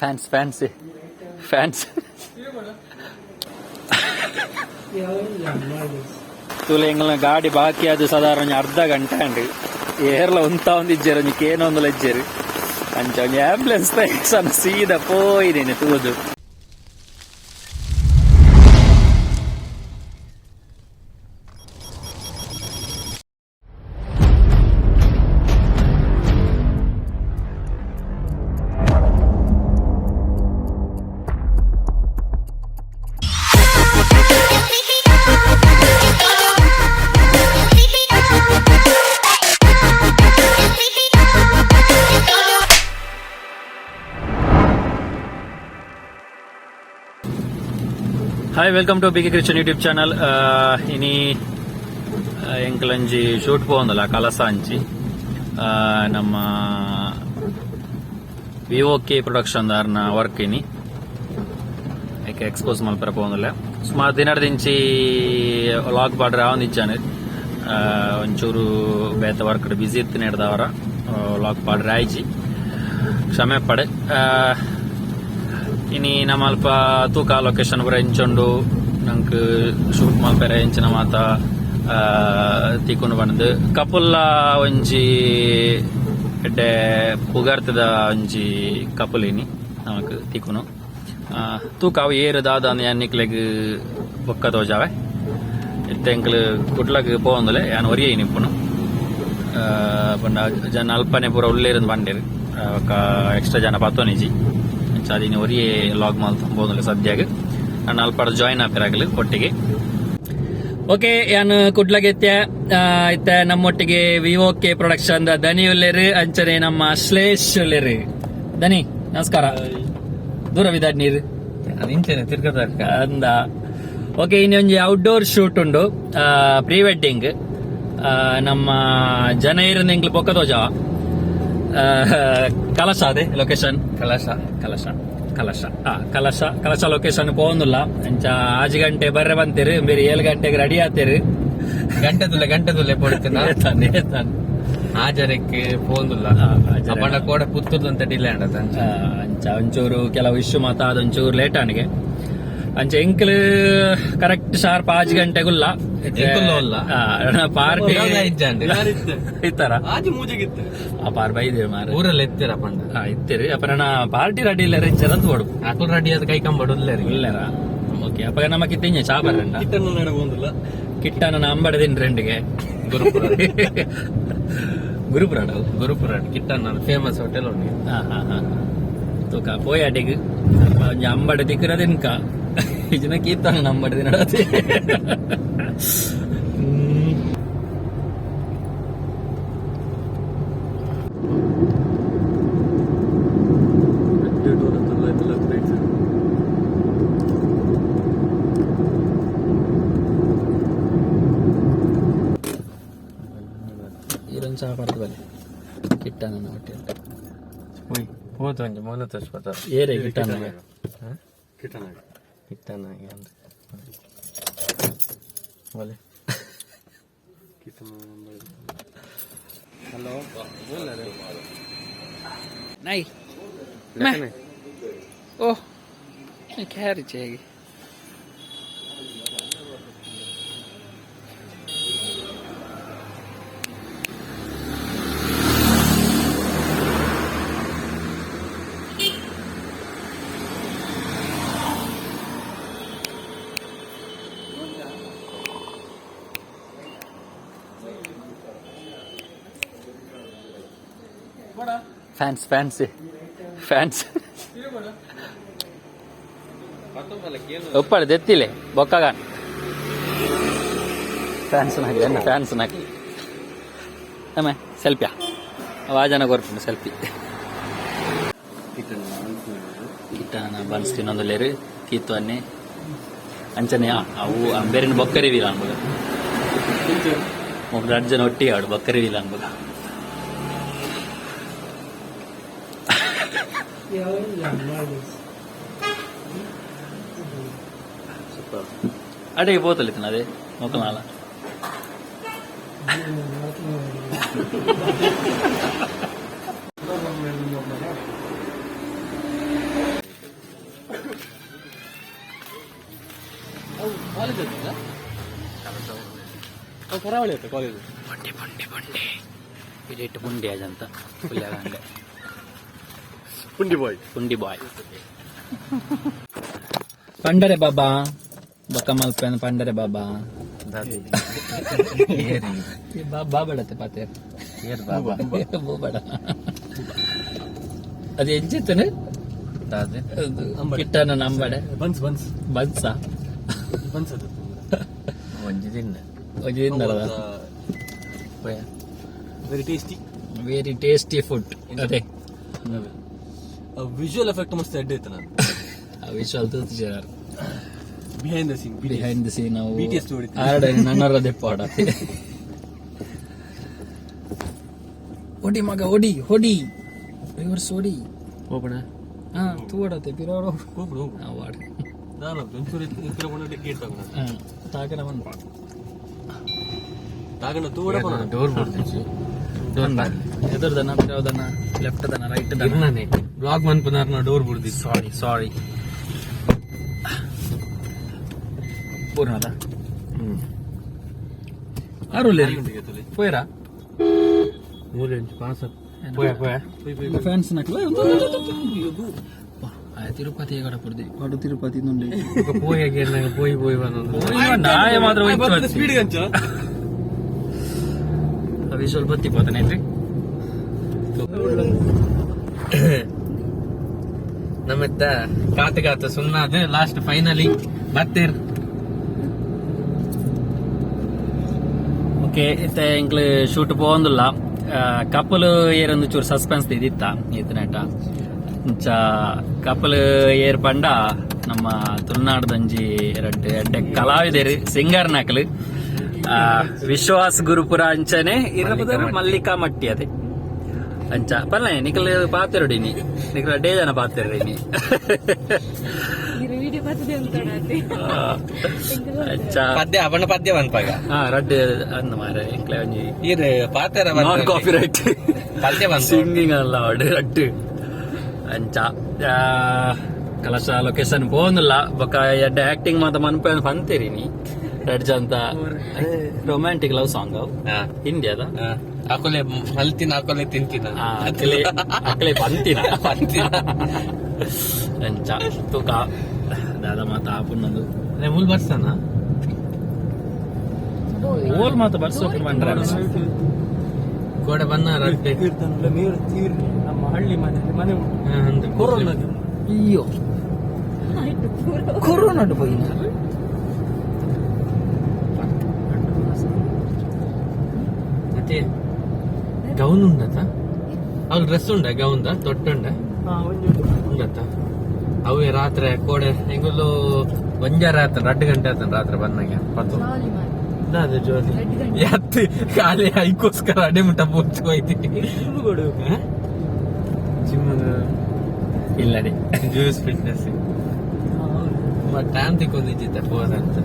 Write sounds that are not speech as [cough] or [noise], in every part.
Fans fans fans ತುಲೆ ಎಂಗ್ಲ ಗಾಡಿ ಬಾಕಿ ಅದು ಸಾಧಾರಣ ಅರ್ಧ ಗಂಟೆ ಅಂಡು ಏರ್ಲ ಉಂತ ಒಂದು ಇಜ್ಜರು ಒಂಜಿ ಕೇನೋ ಒಂದು ಲಜ್ಜರು ಅಂಚ ಒಂಜಿ ಆಂಬುಲೆನ್ಸ್ ಸಣ್ಣ ಸೀದಾ ಪೋಯಿನೇನೆ ತೂದು hi welcome to Christian YouTube channel ಇನಿ ಎಂಕಲಂಜಿ ಶೂಟ್ ಪೋಂದಲ್ಲ ಕಲಸ ಆ, ನಮ್ಮ ವಿಒಕೆ ಪ್ರೊಡಕ್ಷನ್ ದಾರ್ನ ವರ್ಕ್ ಇನಿ ಏಕೆ ಎಕ್ಸ್ಪೋಸ್ ಮಲ್ಪರ ಪೋಂದಲ್ಲ ಸುಮಾರು ದಿನದಿಂಚಿ ಲಾಗ್ ಬಾಡ್ರೆ ಅವನ್ ಇಚ್ಚಾನೆ ಆ, ಒಂಚೂರು ಬೇತ ವರ್ಕ್ ಬಿಸಿ ಇತ್ತು ನಡೆದವರ ಲಾಗ್ ಬಾಡ್ರೆ ಆಯ್ಚಿ ಕ್ಷಮೆ ಪಡೆ ನಮ್ಮ ಅಲ್ಪ ತೂಕ ಲೊಕೇಶನ್ ಪೂರ ಎಂಚೊಂಡು ನಂಕ್ ಶೂಟ್ ಮಲ್ಪೆರೆ ಎಂಚಿನ ಮಾತ ತಿಕ್ಕೊಂಡು ಬಂದು ಕಪುಲ್ಲ ಒಂಜಿ ಎಡ್ಡೆ ಪುಗಾರ್ತದ ಒಂಜಿ ಕಪುಲಿನಿ ನಮಕ್ ತಿಕ್ಕುನು. ತೂಕ ಅವು ಏರು ದಾದ ಎನ್ನಿಕ್ಲೆಗ್ ಬೊಕ್ಕ ತೋಜಾವೆ. ಇತ್ತೆ ಎಂಕ್ಲು ಕುಟ್ಲಗ್ ಪೋಂದಲೆ ಯಾನ್ ಒರಿಯೈ ನಿಪ್ಪುನು ಪಂಡ ಜನ ಅಲ್ಪನೆ ಪೂರ ಉಳ್ಳೇರಿಂದ ಬಂಡೇರು ಎಕ್ಸ್ಟ್ರಾ ಜನ ಪತ್ತೋನಿಜಿ. ಅದಿನ ಅವರಿಗೆ ಲಾಗ್ ಮಾಲ್ ತುಂಬೋದು ಸದ್ಯಾಗ ನಾನು ಅಲ್ಪ ಜಾಯಿನ್ ಆಪಿರಾಗಲಿ ಒಟ್ಟಿಗೆ. ಓಕೆ ಯಾನ್ ಕುಡ್ಲಗೆತ್ಯ ಇತ್ತ ನಮ್ಮೊಟ್ಟಿಗೆ ವಿವೋ ಕೆ ಪ್ರೊಡಕ್ಷನ್ ದನಿ ಉಲ್ಲೇರಿ ಅಂಚನೆ ನಮ್ಮ ಶ್ಲೇಷ್ ಉಲ್ಲೇರಿ ದನಿ ನಮಸ್ಕಾರ. ದೂರವಿದ ನೀರು. ನಿಂಚೇನೆ ತಿರ್ಗದಕ್ಕ. ಅಂದ. ಓಕೆ ಇನ್ನೊಂದು ಔಟ್ಡೋರ್ ಶೂಟ್ ಉಂಡು. ಪ್ರೀ ವೆಡ್ಡಿಂಗ್ ನಮ್ಮ ಜನ ಇರೋದು ಆ, ಕಲಶ ಅದೇ ಲೊಕೇಶನ್ ಕಲಶ ಕಲಶ. ಕಲಶ. ಆ ಕಲಶ ಕಲಶ ಲೊಕೇಶನ್ ಪೋಂದುಲ್ಲ ಅಂಚ ಆಜು ಗಂಟೆ ಬರ್ರೆ ಬಂತೀರಿ ಬೇರೆ ಏಳು ಗಂಟೆಗೆ ರೆಡಿ ಆತೀರಿ ಗಂಟೆ ತುಲೆ ಗಂಟೆ ತುಲೆ ಪೊಡ್ತಿನ? ಏತಾನ್, [laughs] ಏತಾನ್. ಹಾಜರಕ್ಕೆ ಪೋಂದುಲ್ಲ ಆ, ಹಾಜರ. ಅಪ್ಪಣ್ಣ ಕೋಡ ಪುತ್ತೂರ್ದು ಅಂತ. ಡಿಲೇ ಅಂಡದ ಅಂಚ ಒಂಚೂರು ಕೆಲವು ಇಶ್ಯೂ ಮಾತ ಒಂಚೂರು ಲೇಟ್ ಆನಿಗೆ ಅಂಚ ಎಂಕಲ್ ಕರೆಕ್ಟ್ ಶಾರ್ಪ್ ಆಜು ಗಂಟೆಗುಲ್ಲ. ಪಾರ್ಟಿ. ಇತ್ತಾರ? ಆ ಪಾರ್ ಬೈದೇವಿ ಮಾರ ಊರಲ್ಲಿ ಎತ್ತಿರ ಪಂಡ. ಇತ್ತೀರಿ. ಅಪರಣ ಪಾರ್ಟಿ ರೆಡಿ ಇಲ್ಲ ರೆಚ್ಚರ್ ಅಂತ ಓಡು ಅಕಲ್ ರೆಡಿ ಆದ ಕೈ ಕಂಬಡುಲ್ಲ ಇಲ್ಲರ ಓಕೆ ಅಪ್ಪ ನಮ್ಮ ಕಿತ್ತಿಂಜ ಚಾ ಬರ್ರಂಡ ಕಿಟ್ಟನ ಅಂಬಡದಿನ್ ರೆಂಡ್ಗೆ ಗುರುಪುರ. ಗುರುಪುರಾಡ ಗುರುಪುರ ಕಿಟ್ಟನ ಫೇಮಸ್ ಹೋಟೆಲ್ ಉಂಟು. ಹಾ ಹಾ ಹಾ ತೂಕ ಪೋಯಾಟಿಗ್ ಒಂಜ ಅಂಬಡ ದಿಕ್ಕರದಿನ್ಕ ಇಜನ ಕೀರ್ತನ ನಂಬಡ ದಿನಡತಿ ಇರೊಂದು ಚಾ ಪಡ್ದು ಬಲ್ಲಿ ಕಿಟ್ಟನ ಹೊಟ್ಟೆ ಉಯ್ ಹೋದ ಒಂಜಿ ಮೂಲ ತೋರಿಸ್ಬತ್ತ ಏರೆ Tá Pitana ainda. Olha. Hello నై oh, ओ मैं क्या रचेगी ಫ್ಯಾನ್ಸ್ ಫ್ಯಾನ್ಸ್ ಫ್ಯಾನ್ಸ್ ಒಪ್ಪಳ, ದೆತ್ತಿಲೆ ಬೊಕ್ಕಗ ಫ್ಯಾನ್ಸ್ ನಾಗಿ ಎನ್ನ ಫ್ಯಾನ್ಸ್ ನಾಗಿ. ಆಮೆ ಸೆಲ್ಫಿಯಾ ವಾಜನ ಕೊರ್ಪುಂಡು ಸೆಲ್ಫಿ ಕಿಟ್ಟನ ಬನ್ಸ್ ತಿನ್ನೊಂದು ಲೇರು. ಕೀತು ಅನ್ನೆ. ಅಂಚನೆ ಅವು ಬೇರೆ ಬೊಕ್ಕರಿ ವೀಲ ಅನ್ಬೋದ ಒಬ್ಬ ಜನ ಒಟ್ಟಿಗೆ ಆಡು Yun lang, malis. సూపర్ అడే పోతలేదు నాది ఒక నాల ಕಾಲೇಜ್ ಐತಲ್ಲ ಕರಾವಳಿ ಐತೆ ಕಾಲೇಜ್ ಬಂಡಿ ಬಂಡಿ ಬಂಡಿ. ಇಡಿಟ್ಟು ಬಂಡೆ ಅದಂತ ಫುಲ್ ಹಂಗೆ. ಪುಂಡಿ ಬಾಯ್. ಪುಂಡಿ ಬಾಯ್. ಪಂಡರೆ ಬಾಬಾ ಬಕ್ಕ ಪೆನ್ ಪಂಡರೆ ಬಾಬಾ. ಬಾಬಾ ಬೇಡತ್ತೆ ಪಾತೆ. ಬಾಬಾಡ ಬಾಬಾ? ಬೇಡ. ಅದು ಅದೇ ಕಿಟ್ಟನ ನಂಬಡೆ ಬನ್ಸ್ ಬನ್ಸ್. ಬನ್ಸ. ಬನ್ಸ್ ಅದು. ಒಂಜಿ ದಿನ ತಿಂದರದ very tasty very tasty food ಅದೇ. ವಿಜುವಲ್ ಎಫೆಕ್ಟ್ ಮಸ್ತ್ ಎಡ್ಡೆ ಐತೆ ನಾನು visual behind the scene behind the scene ನಾವು BTS ನೋಡಿದ್ವಿ. ಆರ್ಡ ಪಾಡ ಓಡಿ ಹೊಡಿ ಮಗ ಹೊಡಿ ಹೊಡಿ ರಿವರ್ಸ್ ಹೊಡಿ ಹೋಗೋಣ ಹಾ ತೂಡತ್ತೆ ಬಿರೋರು. ಹೋಗ್ಬಿಡು ಹೋಗ್ಬಿಡು. ನಾವು ಆಡ ನಾನು ಒಂಚೂರು ಕಿಲೋಮೀಟರ್ ಗೇಟ್ ತಗೊಂಡ ಹಾ ತಾಕನ ಬಂದು ತಾಗಣ ತೂಡ ಡೋರ್ ಬಿಡ್ತೀನಿ ಎದುರ್ದನ ಪಿರೋದನ ಲೆಫ್ಟ್ ದನ ರೈಟ್ ದನ ನಾನೇ ಬ್ಲಾಗ್ ಮನ್ಪನಾರ್ನ ಡೋರ್ ಬಿಡ್ದಿ ಸಾರಿ ಸಾರಿ ಪೂರ್ಣದ ಆರುಲ್ಲಿ ಪೋಯ್ರಾ ಮೂರು ಇಂಚು ಪಾಸ పోయా పోయా ఫ్యాన్స్ నాకు తిరుపతి ఎక్కడ పడుతుంది వాడు తిరుపతి నుండి ఒక పోయి పోయి పోయి ನಾಯ ಮಾತ್ರ ಹೋಯ್ತು ಸ್ಪೀಡ್ ಗಂಚ ಅವಿ ಸ್ವಲ್ಪ ನಮ್ಮತ್ತ ಕಾತಗಾತ ಕಾತು ಕಾತು ಸುಮ್ಮನಾದ ಲಾಸ್ಟ್ ಫೈನಲಿ ಬರ್ತೀರ್ ಓಕೆ ಇತ್ತೆ ಇಂಕ್ಲು ಶೂಟ್ ಪೋವೊಂದುಲ್ಲ ಕಪಲ್ ಏರೊಂದು ಚೂರು ಸಸ್ಪೆನ್ಸ್ ಇದಿತ್ತ ಇತ್ತನೇಟ ಇಂಚ ಕಪಲ್ ಏರ್ ಪಂಡ ನಮ್ಮ ತುಳುನಾಡದಂಜಿ ಎಡ್ಡೆ ಕಲಾವಿದರು ಸಿಂಗರ್ ನಕಲು. ah, keyshaus Guru Puran, anjca, ini ini apa tuh malika mati ya teh, anjca, pah lah, niklir patah terus ini, niklir a deh jangan patah terus ini, di review deh patah terus ini, anjca, patah apa, napa patah banget pak ya, ah rade, an Namara, niklir a jadi, ini patah tera banget, non copyright, palingnya banget, singing all lah, deh rade, anjca, ya kalau so location bon lah, bakal ya deh acting manteman pun fantaer ini. ರಡ್ಜ್ ಅಂತ. Romantic love song ಅವು. ಹಿಂದಿಯದ? ಹಾಕೊಲೆ ಮಲ್ತಿನ ಹಾಕೊಲೆ ತಿಂತಿನ. ಅಕಲೆ ಅಕಲೆ ಬಂತಿನ ಬಂತಿನ [laughs] ಅಂಚ ತೂಕ ದಾದ ಮಾತ ಆಪುನ್ನದು ಮುಲ್ ಬರ್ಸನ? ಓಲ್ ಮಾತ ಬರ್ಸೋಕೆ ಬಂದ್ರೆ ಗೋಡೆ ಬನ್ನ ರಟ್ಟೆ. ನೀರು ತೀರ್ ನಮ್ಮ ಹಳ್ಳಿ ಮನೆ ಮನೆ ಅಂದ್ರೆ. ಕೊರೋನಾ ಅಯ್ಯೋ. ಕೊರೋನಾ ಬೈನ ಮತ್ತೆ ಗೌನ್ ಉಂಡತ ಅವ್ ಡ್ರೆಸ್ ಉಂಡ? ಗೌನ್ದ? ತೊಟ್ಟುಂಡ? ಉಂಡತ? ಅವೇ ರಾತ್ರಿ ಕೋಡೆ ಹೆಂಗಲು ಒಂಜ ರಾತ್ರಿ ರಡ್ಡು ಗಂಟೆ ಆತನ ರಾತ್ರಿ ಬಂದಂಗೆ ಪತ್ತು ಅದೇ ಜೋಲಿ. ಎತ್ತಿ ಖಾಲಿ ಐಕೋಸ್ಕರ ಅಡೆ ಮುಟ್ಟ ಪೋಚು ಹೋಯ್ತಿ. ಜಿಮ್ ಇಲ್ಲದೆ ಜ್ಯೂಸ್ ಫಿಟ್ನೆಸ್ ಟೈಮ್ ತಿಕ್ಕೊಂಡಿದ್ದಿತ್ತ ಫೋನ್ ಅಂತ.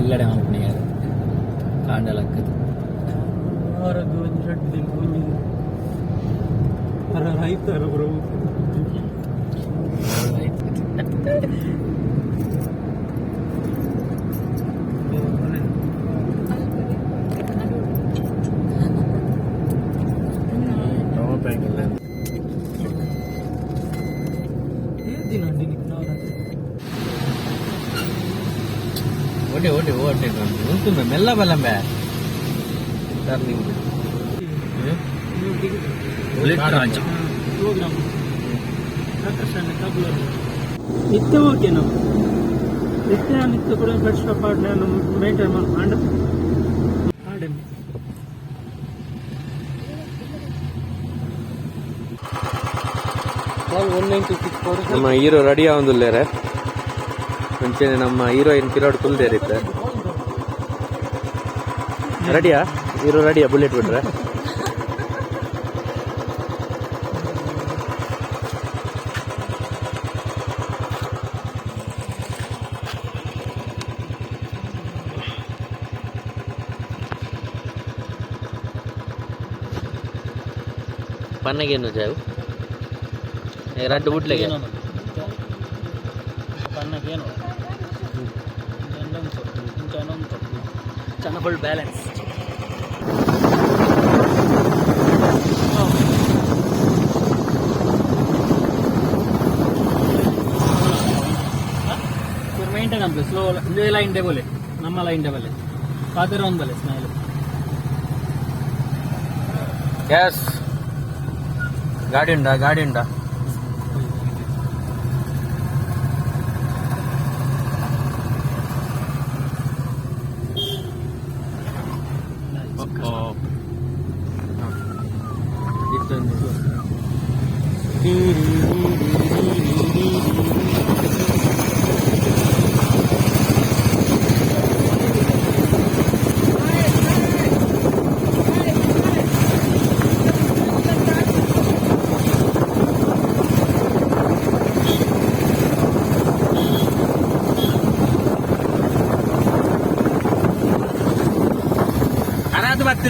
ಎಲ್ಲಡೆ ಮಾಡ್ಕೊಂಡು ಕಾಂಡಲಕ್ಕದು ಮಾರೋದು ಶಟ್ಟಿ ಕೂಲಿ ಅರ ರೈತರು ಬ್ರೋ ഓടി ഓടി ഓടി നിൽക്കുന്ന മെല്ല ബലം ടർണിംഗ് ಕಬ್ಲರು ನಿತ್ಯ ಓಕೆ ನಾವು ನಿತ್ಯ ನಿತ್ಯ ಕೂಡ ಬೆಡ್ ಸ್ಟಾಪ್ ಆಡ್ ನಾನು ಮೇಂಟೈನ್ ಮಾಡ್ಕೊಂಡು ಆಡೆ ನಮ್ಮ ಹೀರೋ ರೆಡಿ ಆವಂದುಲ್ಲೇರೆ ಮುಂಚೆನೆ ನಮ್ಮ ಹೀರೋಯಿನ್ ಕಿರೋಡ್ ಕುಲ್ದೇರಿತ್ತೆ ರೆಡಿಯಾ? ಹೀರೋ ರೆಡಿಯಾ? ಬುಲೆಟ್ ಬಿಟ್ರೆ? అన్నకేంది వచ్చావు రెండు బుట్లకే అన్నకేను చాలా ఫుల్ బ్యాలెన్స్ ಮೇಂಟೈನ್ ಆಗಬೇಕು ಸ್ಲೋ ಇದೇ ಲೈನ್ ಟೇಬಲೇ ನಮ್ಮ ಲೈನ್ ಟೇಬಲೇ ಕಾದಿರೋ ಒಂದು ಬಲೆ ಸ್ಮೈಲ್ ಗ್ಯಾಸ್ ಗಾಡಿ ಉಂಡಾ ಗಾಡಿ ಉಂಡಾ ಅರಾದ್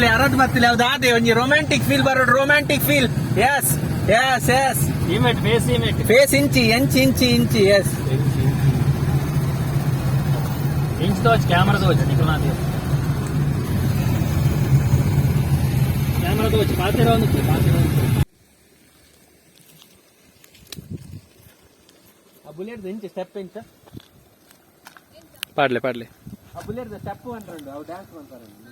ಗೊತ್ತಿಲ್ಲ ಯಾರದ್ ಗೊತ್ತಿಲ್ಲ ಯಾವ್ದು ಅದೇ ಒಂಜಿ ರೊಮ್ಯಾಂಟಿಕ್ ಫೀಲ್ ಬರೋದು romantic feel yes yes yes ఈమెట్ face ఈమెట్ ఫేస్ ఇంచి ఎంచి ఇంచి ఇంచి ఎస్ ఇంచ్ తో వచ్చి కెమెరా తో వచ్చి నీకు నాది కెమెరా తో వచ్చి పాత రౌండ్ వచ్చి పాత రౌండ్ ఆ బుల్లెట్ ఇంచి స్టెప్ ఇంచ పాడలే పాడలే ఆ బుల్లెట్ స్టెప్ అంటారండి ఆ డాన్స్ అంటారండి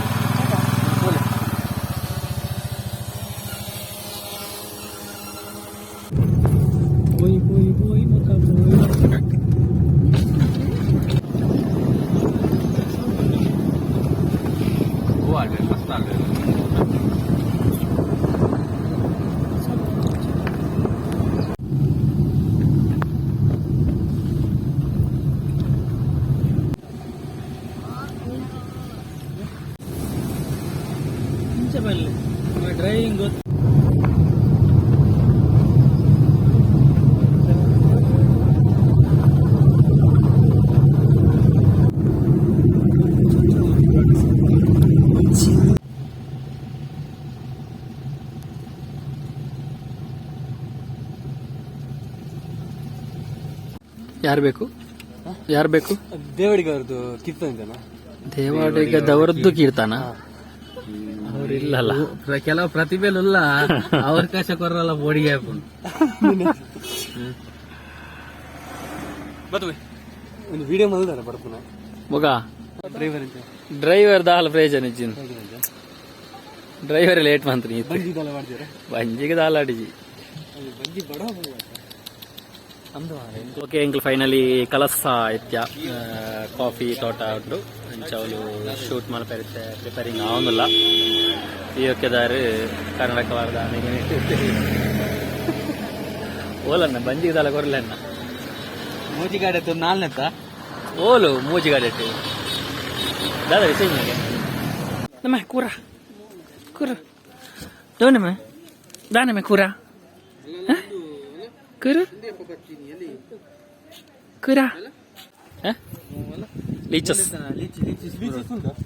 ಯಾರು ಬೇಕು? ಯಾರು ಬೇಕು? ದೇವಡಿಗೆ ಅವ್ರದ್ದು ಕಿತ್ತಂತನ ದೇವಾಡಿಗದವರದ್ದು ಕೀರ್ತನ ಅವರಿಲ್ಲಲ್ಲ ಕೆಲವು ಪ್ರತಿಭೆಲ್ಲ ಅವಕಾಶ ಕೊರಲ್ಲ ಬೋಡಿಗೆ ಹಾಕೊಂಡು. ಬರ್ತವೆ ಒಂದು ವಿಡಿಯೋ ಮಲ್ದಾರ ಬರ್ತಾನೆ ಮಗ? ಡ್ರೈವರ್ ಅಂತ. ಡ್ರೈವರ್ ದಾಲ್ ಪ್ರಯೋಜನ ಇಜ್ಜಿನ ಡ್ರೈವರ್ ಲೇಟ್ ಮಾಡ್ತೀನಿ ಬಂಜಿಗೆ ದಾಲ್ ಅಡಿಜಿ ಬಂಜಿ ಬಡ ಓಕೆ ಎಂಕ್ಲು ಫೈನಲಿ ಕಲಸ ಇತ್ಯ ಕಾಫಿ ತೋಟ ಉಂಟು. ಅಂಚವಲು ಶೂಟ್ ಮಾಡ್ತಾ ಪ್ರಿಪೇರಿಂಗ್ ಆವೊಂದಿಲ್ಲ ಈ ಒಕ್ಕೆದಾರು ಕರ್ನಾಟಕ ವಾರದ ಕೊರಲಣ್ಣ ಕೊರ್ಲೆನ್ನ ಮೂಜಿ ಗಾಡಿ ಆಯ್ತು ನಾಲ್ನೆತ್ತ? ಓಲು ಮೂಜಿಗಾಡೆಟ್ಟು ದಾದ ಕುರ ನಮ್ಮ ಕೂರ. ಕೂರ. ದೋನಮ್ಮ ದಾನಮ್ಮ ಕೂರ. ಕೂರ? ಕೂರ. ಲೀಚಸ್.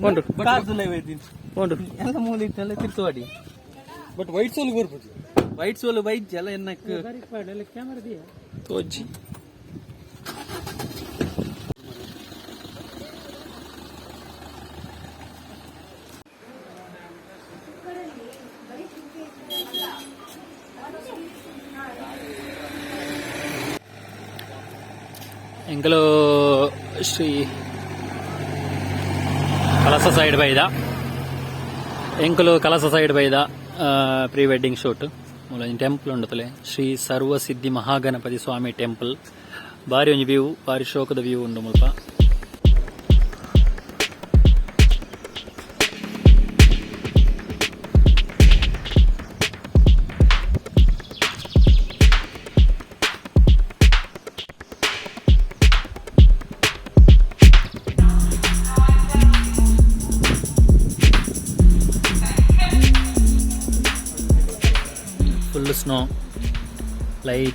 ಉಂಡು ಉಂಡು ಎಲ್ಲ ಮೂಲ ಇಟ್ಟೆಲ್ಲ ತಿರ್ತವಾಡಿ. ಬಟ್ ವೈಟ್ ಸೋಲ್ ಬರ್ಬೋದು ವೈಟ್ ಸೋಲ್ ವೈಟ್ ಎಲ್ಲ ಎನ್ನಕ್ಕೆ? ಕ್ಯಾಮರಾ ದಿಯಾ ತೋಜಿ ಎಂಕಲು ಶ್ರೀ ಕಳಸ ಸೈಡ್ ಬೈದ. ಎಂಕಲು ಕಲಸ ಸೈಡ್ ಬೈದ ಪ್ರೀ ವೆಡ್ಡಿಂಗ್ ಶೂಟ್. ಮೂಲ ಟೆಂಪಲ್ ಉಂಡತಲೆ ಶ್ರೀ ಸರ್ವಸಿದ್ಧಿ ಮಹಾಗಣಪತಿ ಸ್ವಾಮಿ ಟೆಂಪಲ್ ಬಾರಿ ಒಂಜಿ ವ್ಯೂ ಬಾರಿ ಶೋಕದ ವ್ಯೂ ಉಂಡು ಮುಲ್ಪ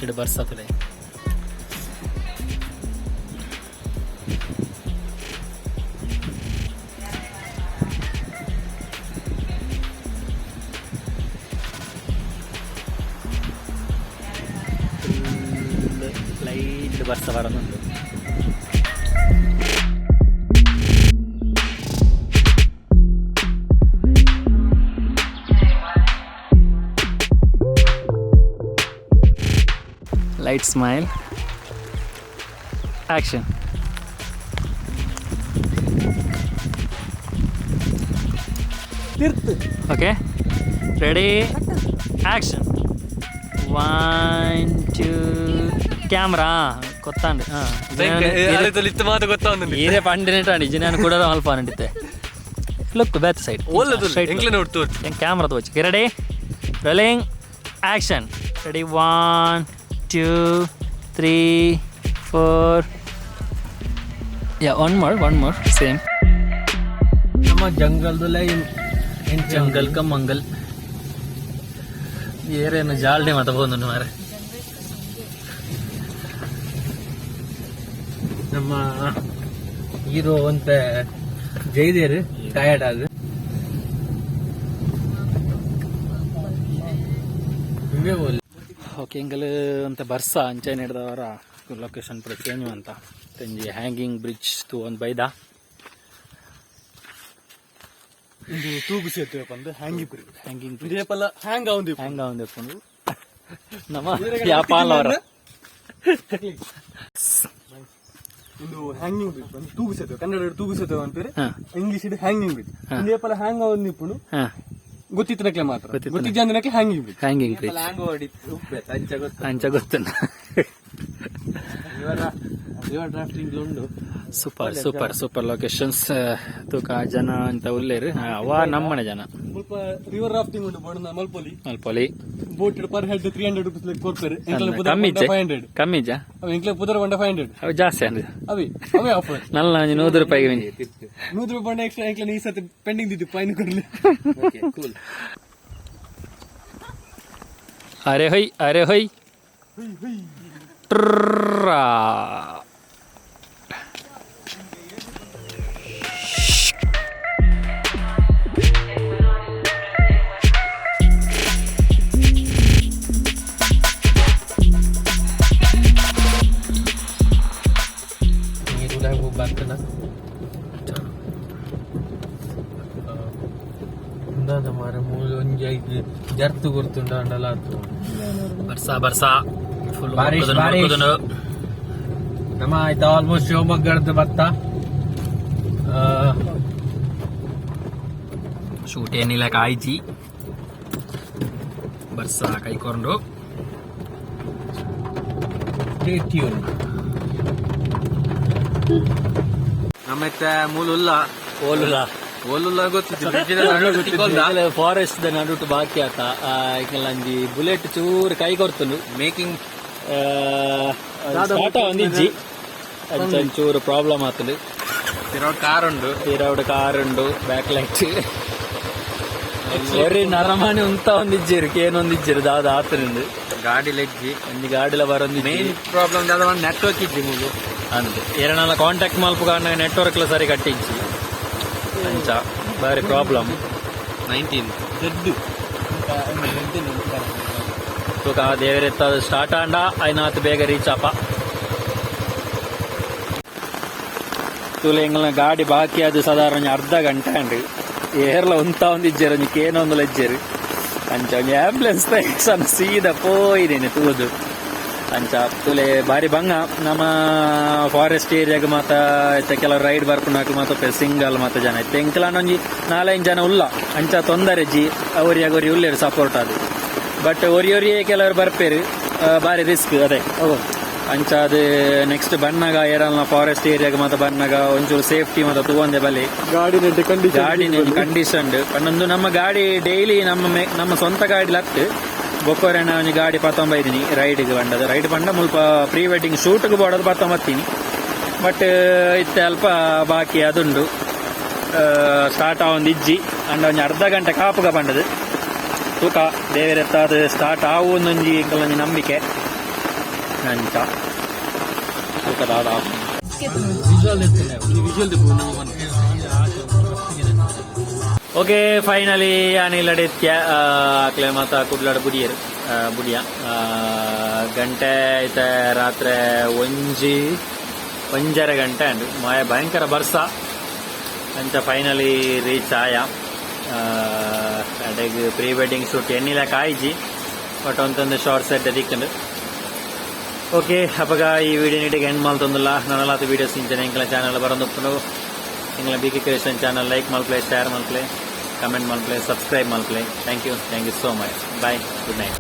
located Barsapalai. ലൈറ്റ് ബസ് വരുന്നുണ്ട് ಸ್ಮೈಲ್ ಆಕ್ಷನ್ ತಿರ್ತ. ಓಕೆ ರೆಡಿ ಆಕ್ಷನ್ 1 2 ಕ್ಯಾಮೆರಾ ಕೊತ್ತಾಂಡ್ ಹಾ. ಅಲ್ಲೇ ತುಲಿತ್ ಮಾದ ಕೊತ್ತಾ ಒಂದಿದೆ ಇದೆ ಫಂದಿನ ಟಾಣಿ ಕೂಡ ಫಂದಿದೆ look that side side incline out ತುರ್ camera ದ್ವಿಚ ready ರಲಿಂಗ್ action ready 1 two, three, four. Yeah, one more, one more, same. ನಮ್ಮ ಜಂಗಲ್ದಲ್ಲೇ ಇನ್ ಜಂಗಲ್ ಕ ಮಂಗಲ್ ಏರೇನು ಜಾಲ್ಡೆ ಮಾತಬಹುದು ಮಾರೆ ನಮ್ಮ ಹೀರೋ ಅಂತ ಜೈದೇರು ಟಯರ್ಡ್ ಆಗ ಇವೆ ಎಂಗಲ್ ಅಂತ ಬರ್ಸ ಅಂಚೆ ನಡೆದವರ ಲೊಕೇಶನ್ ಪೂರ ಚೇಂಜ್ ಅಂತ? ತಂಜಿ ಹ್ಯಾಂಗಿಂಗ್ ಬ್ರಿಡ್ಜ್ ತು ಒಂದು ಬೈದ? ಇದು ತೂಗು ಸೇತುವೆ ಬಂದು ಹ್ಯಾಂಗಿಂಗ್ ಬ್ರಿಡ್ಜ್ ಹ್ಯಾಂಗಿಂಗ್ ಬ್ರಿಡ್ಜ್ ಇದೇಪಲ್ಲ ಹ್ಯಾಂಗ್ ಆവുಂದಿ ಹ್ಯಾಂಗ್ ಆವಂದಿ ನಮ್ಮ ವ್ಯಾಪಾರ ಅವರ. [laughs] ಇದು ಹ್ಯಾಂಗಿಂಗ್ ಬ್ರಿಡ್ಜ್ ಬಂದು ತೂಗು ಸೇತುವೆ ಕನ್ನಡ ತೂಗು ಸೇತುವೆ ಅಂತಾರೆ ಇಂಗ್ಲಿಷ್ ಇದು ಹ್ಯಾಂಗಿಂಗ್ ಬ್ರಿಡ್ಜ್ ಇದೇಪಲ್ಲ ಹ್ಯಾಂಗ್ ಆവുಂದಿ ನಿಪ್ಪುನು ಹಾ ಗೊತ್ತಿತ್ತನಕ್ಲೆ ಮಾತ್ರ. ಗೊತ್ತಿತ್ತನ. ಗೊತ್ತಿದ್ದ ಜನಕ್ಕೆ ಹ್ಯಾಂಗಿಂಗ್ ಹೊಡಿತ್ತು ಉಪ್ಪೆತ್ತ ಅಂಚ ಗೊತ್ತು. ಅಂಚ ಗೊತ್ತುಂಡ ಇವರ ಡ್ರಾಫ್ಟಿಂಗ್ ಉಂಡು. ಸೂಪರ್ ಸೂಪರ್ ಸೂಪರ್ ಲೊಕೇಶನ್ಸ್ ತೂಕ ಜನ ಅಂತ ಉಲ್ಲೇರಿ ಅವ ನಮ್ಮನೆ ಜನ. ಸ್ವಲ್ಪ ರಿವರ್ ರಾಫ್ಟಿಂಗ್ ಉಂಟು ಬೋರ್ಡ್ ಮಲ್ಪೊಲಿ. ಮಲ್ಪೊಲಿ. Boat per head three hundred rupees ಕೊಡ್ತಾರೆ. ಕಮ್ಮಿ ಫೈವ್ ಹಂಡ್ರೆಡ್ ಕಮ್ಮಿ ಅವು ಎಂಕ್ಲೆ ಪುದರ ಬಂಡ ಫೈವ್ ಹಂಡ್ರೆಡ್ ಅವು ಜಾಸ್ತಿ ಅಂದ್ರೆ. ಅವಿ ಅವೇ ಆಫರ್ ನಲ್ಲ ಒಂಜಿ ನೂರು ರೂಪಾಯಿಗೆ ನೂರು ರೂಪಾಯಿ ಬಂಡ ಎಕ್ಸ್ಟ್ರಾ ಎಂಕ್ಲೆ ಈ ಸತಿ ಪೆಂಡಿಂಗ್ ದಿದ್ದು ಫೈನ್ ಕೊಡ್ಲಿ ಕೂಲ್ ಅರೆ ಹೊಯ್ ಅರೆ ಹೊಯ್ ಟ್ರಾ. ನೀರು ಹೋಗಿ ಬರ್ತನ ಇಂದಾದ ಮಾರ. ಮೂಲ ಒಂಜಿ ಐದು ಜರ್ತು ಗುರ್ತುಂಡ ಅಂಡಲ ಆತು ಬರ್ಸ ಬರ್ಸ. ಫುಲ್ ಬಾರಿಶ್, ಬಾರಿಶ್. ನಮ್ಮ ಆಯ್ತು ಆಲ್ಮೋಸ್ಟ್ ಶಿವಮೊಗ್ಗದ ಭತ್ತ ಶೂಟ್ ಏನಿಲ್ಲ ಕಾಯ್ಜಿ ಬರ್ಸ ಕೈಕೊಂಡು ಓಲುಲ. ಓಲುಲ್ಲ ಫಾರೆಸ್ಟ್ ದ ನಡುಟು ಬಾಕಿ ಆತ. ಒಂಜಿ ಬುಲೆಟ್ ಚೂರು ಕೈ ಕೊರ್ತುಂಡು. ಮೇಕಿಂಗ್ ಸ್ಟಾರ್ಟ್ ಒಂದಿಜ್ಜಿ ಚೂರು ಪ್ರಾಬ್ಲಮ್ ಆತುಂಡು. ಕಾರ್ ಉಂಡು. ತೀರವಡು ಕಾರ್ ಉಂಡು. ಬ್ಯಾಕ್ ಲೈಟ್ ಒರಿ ನರಮಣಿ ಉಂತ ಒಂದಿಜ್ಜಿರು ಕೇನೊಂದಿಜ್ಜಿರು ದಾದ ಆತನಿಂದು ಗಾಡಿ ಲೆಜ್ಜಿ ಒಂದು ಗಾಡಿಲ ಬರೋದು ಮೇನ್ ಪ್ರಾಬ್ಲಮ್ ದಾದ ಒಂದು ನೆಟ್ವರ್ಕ್ ಇಜ್ಜಿ ಮೂಲು ಅಂದೆ ಎರಡನೆಲ್ಲ ಕಾಂಟ್ಯಾಕ್ಟ್ ಮಲ್ಪ ಕಾರಣ ನೆಟ್ವರ್ಕ್ ಸರಿ ಕಟ್ಟಿಂಚಿ ಅಂಚ ಬಾರಿ ಪ್ರಾಬ್ಲಮ್ ನೈನ್ಟೀನ್ ಜಡ್ಡು ತೂಕ ದೇವರೆತ್ತ ಸ್ಟಾರ್ಟ್ ಆಂಡ ಐನಾತ್ ಬೇಗ ರೀಚ್ ಅಪ್ಪ ತುಲ ಎಂಗಲ ಗಾಡಿ ಬಾಕಿ ಅದು ಸಾಧಾರಣ ಒಂಜಿ ಅರ್ಧ ಗಂಟೆ ಅಂಡ್ ಏರ್ಲ ಉಂತ ಒಂದಿಜ್ಜೆರು ಒಂಜಿ ಕೇನೊಂದು ಲಜ್ಜೆರು ಅಂಚ ಒಂಜಿ ಆಂಬುಲೆನ್ಸ್ ಸಣ್ಣ ಸೀದ ಪೋಯಿನೇನೆ ತೂದು ಅಂಚ ತುಲೆ ಬಾರಿ ಬಂಗ ನಮ್ಮ ಫಾರೆಸ್ಟ್ ಏರಿಯಾಗ ಮಾತ ಇತ್ತ ಕೆಲವು ರೈಡ್ ಬರ್ಪುನಾಕ ಮಾತ ಸಿಂಗಲ್ ಮಾತ ಜನ ಇತ್ತೆ. ಇಂಕಲ ಒಂಜಿ ನಾಲೈದು ಜನ ಉಲ್ಲ. ಅಂಚ ತೊಂದರೆ ಜಿ ಅವರಿಗೆ ಅವ್ರಿಗೆ ಉಲ್ಲೇರು ಸಪೋರ್ಟ್ ಅದು ಬಟ್ ಒರಿ ಒರಿಯೇ ಕೆಲವರು ಬರ್ಪೇರು. ಬಾರಿ ರಿಸ್ಕ್ ಅದೇ. ಅಂಚ ಅದು ನೆಕ್ಸ್ಟ್ ಬಣ್ಣಗ ಏರಲ್ನ ಫಾರೆಸ್ಟ್ ಏರಿಯಾಗ ಮಾತ ಬಣ್ಣಗ ಒಂಚೂರು ಸೇಫ್ಟಿ ಮಾತ ತೂವಂದೆ ಬಲಿ. ಗಾಡಿ ನೆಟ್ಟು ಕಂಡೀಷನ್ ಗಾಡಿ ಕಂಡೀಷನ್ ಪನ್ನೊಂದು ನಮ್ಮ ಗಾಡಿ ಡೈಲಿ ನಮ್ಮ ನಮ್ಮ ಸ್ವಂತ ಗಾಡಿ ಲತ್ತು ಬೊಕ್ಕೋರೆನ ಒಂಜಿ ಗಾಡಿ ಪತ್ತೊಂಬೈದಿನಿ ರೈಡ್ಗೆ ಬಂಡದ ರೈಡ್ ಬಂಡ ಮುಲ್ಪ ಪ್ರೀ ವೆಡ್ಡಿಂಗ್ ಶೂಟ್ಗೆ ಬಡೋದು ಪತ್ತೊಂಬತ್ತೀನಿ ಬಟ್, ಇತ್ತೆ ಅಲ್ಪ ಬಾಕಿ ಅದುಂಡು. ಸ್ಟಾರ್ಟ್ ಆ ಒಂದು ಇಜ್ಜಿ. ಅಂಡ ಒಂಜಿ ಅರ್ಧ ಗಂಟೆ ಕಾಪುಗ ಬಂಡದು ತೂಕ ದೇವರತ್ತ ಅದು ಸ್ಟಾರ್ಟ್ ಆವೊಂದೊಂಜಿ ಎಂಕಲೊಂಜಿ ನಂಬಿಕೆ. ಅಂತ ತೂಕದಾದ visual visual okay finally Anil Aditya ಆಕ್ಲೆ ಮತ್ತ ಕುಡ್ಲಾಡ ಬುಡಿಯರ್ ಬುಡಿಯ. ಗಂಟೆ ಐತೆ ರಾತ್ರಿ ಒಂಜಿ, ಒಂಜರೆ ಗಂಟೆ ಅಂಡ್ ಮಾಯ ಭಯಂಕರ ಬರ್ಸ. ಅಂಚ ಫೈನಲಿ ರೀಚ್ ಆಯ. ಅಡೆಗ್ ಪ್ರೀ ವೆಡ್ಡಿಂಗ್ ಶೂಟ್ ಎಣ್ಣಿಲ ಕಾಯ್ಜಿ. ಬಟ್ ಒಂದೊಂದು ಶಾರ್ಟ್ ಸೆಟ್ ದಿಕ್ಕಂಡು ಓಕೆ ಅಪ್ಪಗ ಈ ವಿಡಿಯೋ ನೀಟಿಗೆ ಎಂಡ್ ಮಾಡ್ತಂದಿಲ್ಲ. ನನ್ನಲಾತ ವೀಡಿಯೋಸ್ ಇಂಚನೆ ಎಂಕಲ ಚಾನಲ್ ಬರೋದು ಎಂಕಲ B K creation channel like ಮಲ್ಪ್ಲೇ share ಮಲ್ಪ್ಲೆ ಕಮೆಂಟ್ ಮಲ್ಪ್ಲೆ subscribe ಮಲ್ಪ್ಲೆ thank you thank you so much bye good night